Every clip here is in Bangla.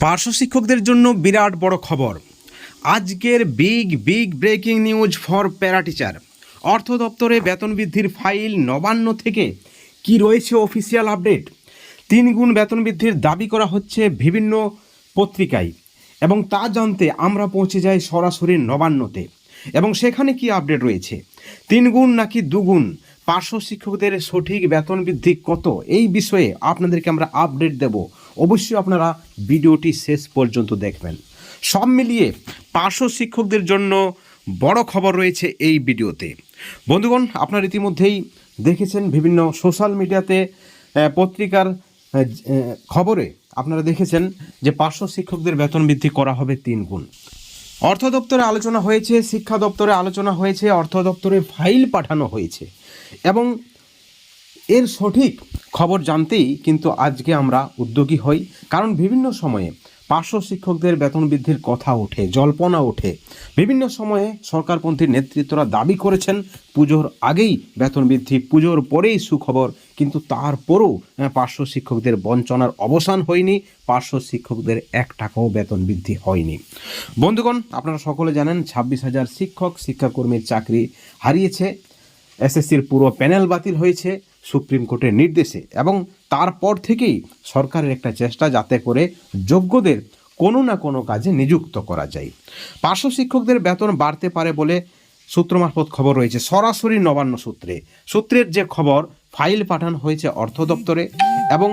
পার্শ্ব শিক্ষকদের জন্য বিরাট বড় খবর। আজকের big big breaking news for para teacher অর্থ দপ্তরে বেতন বৃদ্ধির ফাইল নবান্ন থেকে কি রয়েছে অফিসিয়াল আপডেট তিন গুণ বেতন বৃদ্ধির দাবি করা হচ্ছে বিভিন্ন পত্রিকায়। এবং তা জানতে আমরা পৌঁছে যাই সরাসরি নবান্নতে। এবং সেখানে কি আপডেট রয়েছে? তিন গুণ নাকি দুগুণ? পার্শ্ব শিক্ষকদের সঠিক বেতন বৃদ্ধি কত? এই বিষয়ে আপনাদেরকে আমরা আপডেট দেব। অবশ্যই আপনারা ভিডিওটি শেষ পর্যন্ত দেখবেন। সব মিলিয়ে পার্শ্ব শিক্ষকদের জন্য বড় খবর রয়েছে এই ভিডিওতে। বন্ধুগণ, আপনারা ইতিমধ্যেই দেখেছেন বিভিন্ন সোশ্যাল মিডিয়াতে পত্রিকার খবরে আপনারা দেখেছেন যে পার্শ্ব শিক্ষকদের বেতন বৃদ্ধি করা হবে তিন গুণ। অর্থ দপ্তরে আলোচনা হয়েছে, শিক্ষা দপ্তরে আলোচনা হয়েছে, অর্থ দপ্তরে ফাইল পাঠানো হয়েছে এবং এর সঠিক খবর জানতেই কিন্তু আজকে আমরা উদ্যোগী হই। কারণ বিভিন্ন সময়ে পার্শ্ব শিক্ষকদের বেতন বৃদ্ধির কথা ওঠে, জল্পনা ওঠে। বিভিন্ন সময়ে সরকারপন্থী নেতৃত্বরা দাবি করেছেন, পুজোর আগেই বেতন বৃদ্ধি, পুজোর পরেই সুখবর। কিন্তু তারপরও পার্শ্ব শিক্ষকদের বঞ্চনার অবসান হয়নি, পার্শ্ব শিক্ষকদের এক টাকাও বেতন বৃদ্ধি হয়নি। বন্ধুগণ, আপনারা সকলে জানেন, ছাব্বিশ হাজার শিক্ষক, শিক্ষাকর্মীর চাকরি হারিয়েছে। এসএসসির পুরো প্যানেল বাতিল হয়েছে। সুপ্রিম কোর্টের নির্দেশে এবং তারপর থেকেই সরকারের একটা চেষ্টা যাতে করে যোগ্যদের কোনো না কোনো কাজে নিযুক্ত করা যায়। পার্শ্ব শিক্ষকদের বেতন বাড়তে পারে বলে সূত্র মারফত খবর রয়েছে। সরাসরি নবান্ন সূত্রে। সূত্রের যে খবর, ফাইল পাঠানো হয়েছে অর্থ দপ্তরে এবং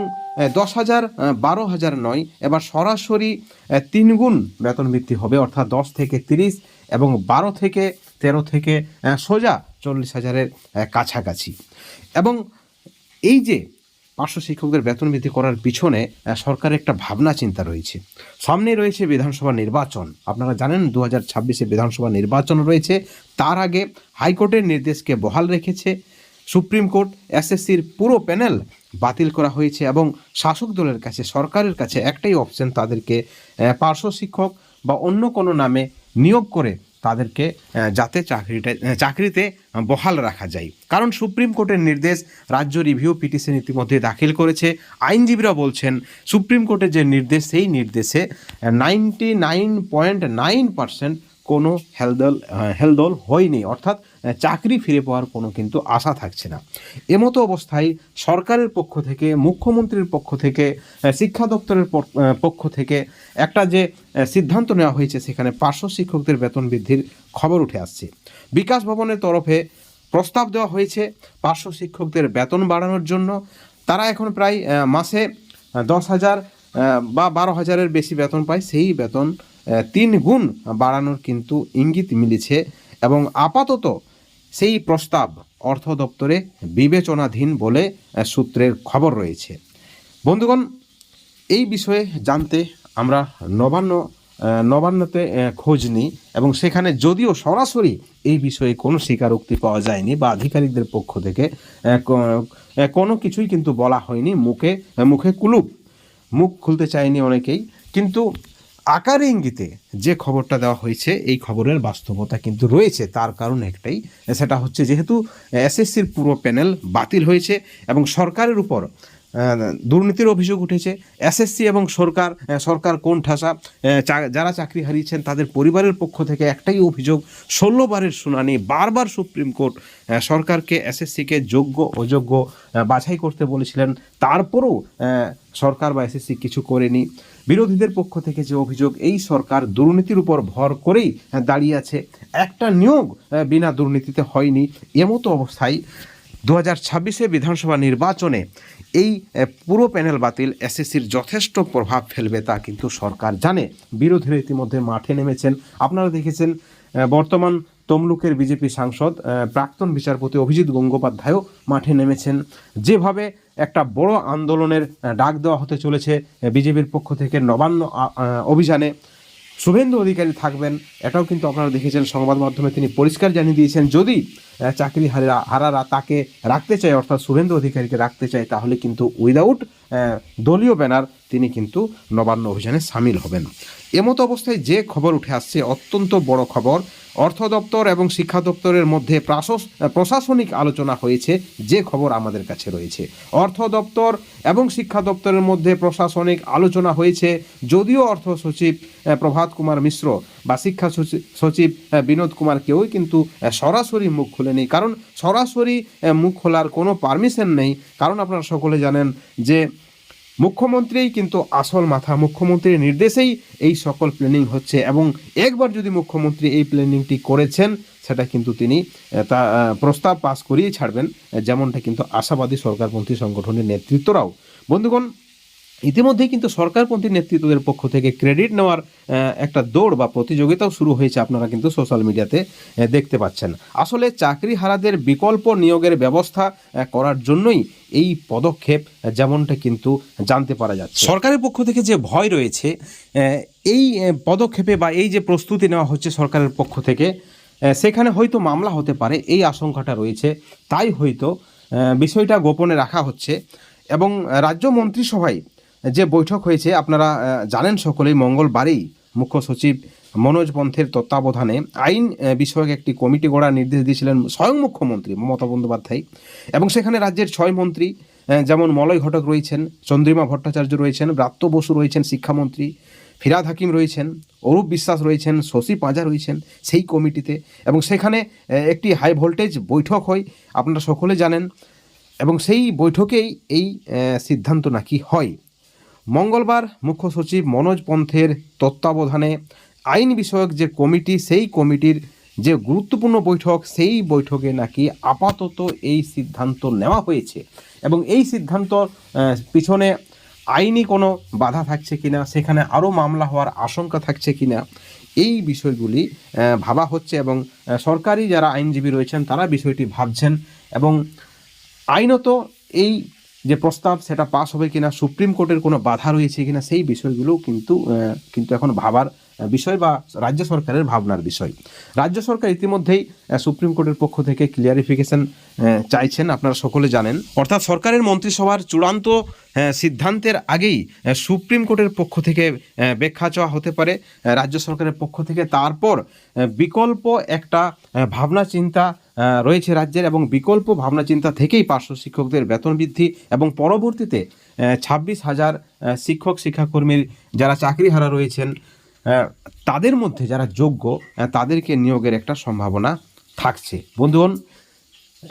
দশ হাজার বারো হাজার নয়, এবার সরাসরি তিনগুণ বেতন বৃদ্ধি হবে, অর্থাৎ দশ থেকে তিরিশ এবং বারো থেকে তেরো থেকে সোজা চল্লিশ হাজারের কাছাকাছি। এবং এই যে পার্শ্ব শিক্ষকদের বেতন বৃদ্ধি করার পিছনে সরকারের একটা ভাবনা, চিন্তা রয়েছে। সামনে রয়েছে বিধানসভা নির্বাচন। আপনারা জানেন দু হাজার ছাব্বিশে বিধানসভা নির্বাচন রয়েছে। তার আগে হাইকোর্টের নির্দেশকে বহাল রেখেছে। সুপ্রিম কোর্ট, এসএসসির পুরো প্যানেল বাতিল করা হয়েছে এবং শাসক দলের কাছে, সরকারের কাছে একটাই অপশন তাদেরকে পার্শ্ব শিক্ষক বা অন্য কোনো নামে নিয়োগ করে তাদেরকে যাতে চাকরিটা চাকরিতে বহাল রাখা যায়। কারণ সুপ্রিম কোর্টের নির্দেশ রাজ্য রিভিউ পিটিশন ইতিমধ্যে দাখিল করেছে। আইনজীবীরা বলছেন, সুপ্রিম কোর্টের যে নির্দেশ, সেই নির্দেশে ninety nine point nine percent কোনো হেলদল হেলদল হয়নি, অর্থাৎ চাকরি ফিরে পাওয়ার কোনো কিন্তু আশা থাকছে না। এমতো অবস্থায় সরকারের পক্ষ থেকে, মুখ্যমন্ত্রীর পক্ষ থেকে শিক্ষা দপ্তরের পক- পক্ষ থেকে একটা যে সিদ্ধান্ত নেওয়া হয়েছে, সেখানে পার্শ্ব শিক্ষকদের বেতন বৃদ্ধির খবর উঠে আসছে। বিকাশ ভবনের তরফে প্রস্তাব দেওয়া হয়েছে পার্শ্ব শিক্ষকদের বেতন বাড়ানোর জন্য। তারা এখন প্রায় মাসে দশ হাজার বা বারো হাজারের বেশি বেতন পায়, সেই বেতন তিন গুণ বাড়ানোর কিন্তু ইঙ্গিত মিলেছে এবং আপাতত সেই প্রস্তাব অর্থ দপ্তরে বিবেচনাধীন বলে সূত্রের খবর রয়েছে। বন্ধুগণ, এই বিষয়ে জানতে আমরা নবান্ন নবান্নতে খোঁজ নিই এবং সেখানে যদিও সরাসরি এই বিষয়ে কোনো স্বীকারোক্তি পাওয়া যায়নি বা আধিকারিকদের পক্ষ থেকে কোনো কিছুই কিন্তু বলা হয়নি, মুখে মুখে কুলুপ। মুখ খুলতে চায়নি অনেকেই। কিন্তু আকারে ইঙ্গিতে যে খবরটা দেওয়া হয়েছে, এই খবরের বাস্তবতা কিন্তু রয়েছে। তার কারণ একটাই, সেটা হচ্ছে যেহেতু এসএসসির পুরো প্যানেল বাতিল হয়েছে এবং সরকারের উপর দুর্নীতির অভিযোগ উঠেছে। এসএসসি এবং সরকার সরকার কোন ঠাসা যারা চাকরি হারিয়েছেন তাদের পরিবারের পক্ষ থেকে একটাই অভিযোগ, ষোলো বারের শুনানি, বারবার সুপ্রিম কোর্ট সরকারকে এসএসসিকে যোগ্য, অযোগ্য বাছাই করতে বলেছিলেন। তারপরও সরকার বা এসএসসি কিছু করেনি। বিরোধীদের পক্ষ থেকে যে অভিযোগ, এই সরকার দুর্নীতির উপর ভর করেই দাঁড়িয়ে আছে। একটা নিয়োগ বিনা দুর্নীতিতে হয়নি। এমতো অবস্থায় দু হাজার ছাব্বিশে বিধানসভা নির্বাচনে এই পুরো প্যানেল বাতিল, এসএসসির যথেষ্ট প্রভাব ফেলবে তা কিন্তু সরকার জানে। বিরোধীরা ইতিমধ্যে মাঠে নেমেছেন। আপনারা দেখেছেন বর্তমান তমলুকের বিজেপি সাংসদ প্রাক্তন বিচারপতি অভিজিৎ গঙ্গোপাধ্যায়ও মাঠে নেমেছেন। যেভাবে একটা বড় আন্দোলনের ডাক দেওয়া হতে চলেছে বিজেপির পক্ষ থেকে নবান্ন অভিযানে। শুভেন্দু অধিকারী থাকবেন, এটাও কিন্তু আপনারা দেখেছেন সংবাদ মাধ্যমে তিনি পরিষ্কার জানিয়ে দিয়েছেন, যদি চাকরি হারা হারারা তাকে রাখতে চায়, অর্থাৎ শুভেন্দু অধিকারীকে রাখতে চায়, তাহলে কিন্তু উইদাউট দলীয় ব্যানার তিনি কিন্তু নবান্ন অভিযানে সামিল হবেন। এমতো অবস্থায় যে খবর উঠে আসছে, অত্যন্ত বড় খবর অর্থ দপ্তর এবং শিক্ষা দপ্তরের মধ্যে প্রাশস- প্রশাসনিক আলোচনা হয়েছে, যে খবর আমাদের কাছে রয়েছে। অর্থ দপ্তর এবং শিক্ষা দপ্তরের মধ্যে প্রশাসনিক আলোচনা হয়েছে, যদিও অর্থ সচিব প্রভাত কুমার মিশ্র বা শিক্ষা সচি- সচিব বিনোদ কুমার কেউই কিন্তু সরাসরি মুখ খুলেনি। কারণ সরাসরি মুখ খোলার কোনো পারমিশন নেই। কারণ আপনারা সকলে জানেন যে মুখ্যমন্ত্রীই কিন্তু আসল মাথা মুখ্যমন্ত্রীর নির্দেশেই এই সকল প্ল্যানিং হচ্ছে এবং একবার যদি মুখ্যমন্ত্রী এই প্ল্যানিংটি করেছেন, সেটা কিন্তু তিনি তা প্রস্তাব পাস করিয়ে ছাড়বেন যেমনটা কিন্তু আশাবাদী সরকারপন্থী সংগঠনের নেতৃত্বরাও। বন্ধুগণ ইতিমধ্যেই কিন্তু সরকারপন্থী নেতৃত্বদের পক্ষ থেকে ক্রেডিট নেওয়ার একটা দৌড় বা প্রতিযোগিতাও শুরু হয়েছে আপনারা কিন্তু সোশ্যাল মিডিয়াতে দেখতে পাচ্ছেন। আসলে চাকরি হারাদের বিকল্প নিয়োগের ব্যবস্থা করার জন্যই এই পদক্ষেপ যেমনটা কিন্তু জানতে পারা যাচ্ছে। সরকারের পক্ষ থেকে যে ভয় রয়েছে এই পদক্ষেপে বা এই যে প্রস্তুতি নেওয়া হচ্ছে সরকারের পক্ষ থেকে সেখানে হয়তো মামলা হতে পারে, এই আশঙ্কাটা রয়েছে। তাই হয়তো বিষয়টা গোপনে রাখা হচ্ছে এবং রাজ্য মন্ত্রিসভায় যে বৈঠক হয়েছে, আপনারা জানেন সকলেই, মঙ্গলবারেই মুখ্য সচিব মনোজ পন্থের তত্ত্বাবধানে আইন বিষয়ক একটি কমিটি গড়ার নির্দেশ দিয়েছিলেন স্বয়ং মুখ্যমন্ত্রী মমতা বন্দ্যোপাধ্যায়। এবং সেখানে রাজ্যের ছয় মন্ত্রী যেমন মলয় ঘটক রয়েছেন, চন্দ্রিমা ভট্টাচার্য রয়েছেন, ব্রাত্য বসু রয়েছেন শিক্ষামন্ত্রী, ফিরাদ হাকিম রয়েছেন, অরূপ বিশ্বাস রয়েছেন, শশী পাঁজা রয়েছেন সেই কমিটিতে। এবং সেখানে একটি হাই ভোল্টেজ বৈঠক হয়, আপনারা সকলে জানেন। এবং সেই বৈঠকেই এই সিদ্ধান্ত নাকি হয়? মঙ্গলবার মুখ্য সচিব মনোজ পন্থের তত্ত্বাবধানে আইন বিষয়ক যে কমিটি, সেই কমিটির যে গুরুত্বপূর্ণ বৈঠক, সেই বৈঠকে নাকি আপাতত এই সিদ্ধান্ত নেওয়া হয়েছে এবং এই সিদ্ধান্ত পিছনে আইনি কোনো বাধা থাকছে কিনা, সেখানে আরও মামলা হওয়ার আশঙ্কা থাকছে কিনা, এই বিষয়গুলি ভাবা হচ্ছে এবং সরকারি যারা আইনজীবী রয়েছেন, তারা বিষয়টি ভাবছেন এবং আইনত এই যে প্রস্তাব সেটা পাস হবে কিনা, সুপ্রিম কোর্টের কোনো বাধা রয়েছে কিনা, সেই বিষয়গুলো কিন্তু কিন্তু এখন ভাবার বিষয় বা রাজ্য সরকারের ভাবনার বিষয়। রাজ্য সরকার ইতিমধ্যেই সুপ্রিম কোর্টের পক্ষ থেকে ক্লিয়ারিফিকেশন চাইছেন, আপনারা সকলে জানেন। অর্থাৎ সরকারের মন্ত্রিসভার চূড়ান্ত সিদ্ধান্তের আগেই সুপ্রিম কোর্টের পক্ষ থেকে ব্যাখ্যা চাওয়া হতে পারে। রাজ্য সরকারের পক্ষ থেকে তারপর বিকল্প একটা ভাবনা চিন্তা রয়েছে রাজ্যের এবং বিকল্প ভাবনা চিন্তা থেকেই পার্শ্ব শিক্ষকদের বেতন বৃদ্ধি এবং পরবর্তীতে ছাব্বিশ হাজার শিক্ষক, শিক্ষাকর্মীর যারা চাকরিহারা রয়েছেন তাদের মধ্যে যারা যোগ্য তাদেরকে নিয়োগের একটা সম্ভাবনা থাকছে। বন্ধুগণ,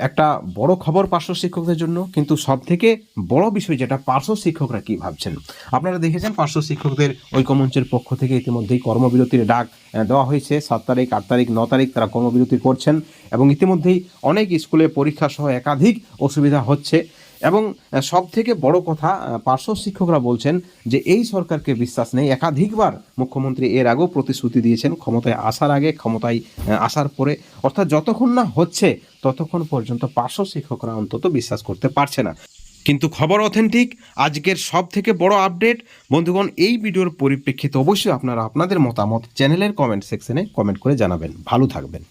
একটা বড় খবর পার্শ্ব শিক্ষকদের জন্য, কিন্তু সব থেকে বড় বিষয় যেটা পার্শ্ব শিক্ষকরা কি ভাবছেন? আপনারা দেখেছেন পার্শ্ব শিক্ষকদের ঐক্যমঞ্চের পক্ষ থেকে ইতিমধ্যেই কর্মবিরতির ডাক দেওয়া হয়েছে। সাত তারিখ, আট তারিখ, ন তারিখ তারা কর্মবিরতি করছেন এবং ইতিমধ্যেই অনেক স্কুলে পরীক্ষা সহ একাধিক অসুবিধা হচ্ছে। এবং সব থেকে বড় কথা পার্শ্ব শিক্ষকরা বলছেন যে এই সরকারকে বিশ্বাস নেই। একাধিকবার মুখ্যমন্ত্রী এর আগেও প্রতিশ্রুতি দিয়েছেন ক্ষমতায় আসার আগে, ক্ষমতায় আসার পরে। অর্থাৎ যতক্ষণ না হচ্ছে, ততক্ষণ পর্যন্ত পার্শ্ব শিক্ষকরা অন্তত বিশ্বাস করতে পারছে না। কিন্তু খবর অথেন্টিক, আজকের সব থেকে বড় আপডেট। বন্ধুগণ, এই ভিডিওর পরিপ্রেক্ষিতে অবশ্যই আপনারা আপনাদের মতামত চ্যানেলের কমেন্ট সেকশনে কমেন্ট করে জানাবেন। ভালো থাকবেন।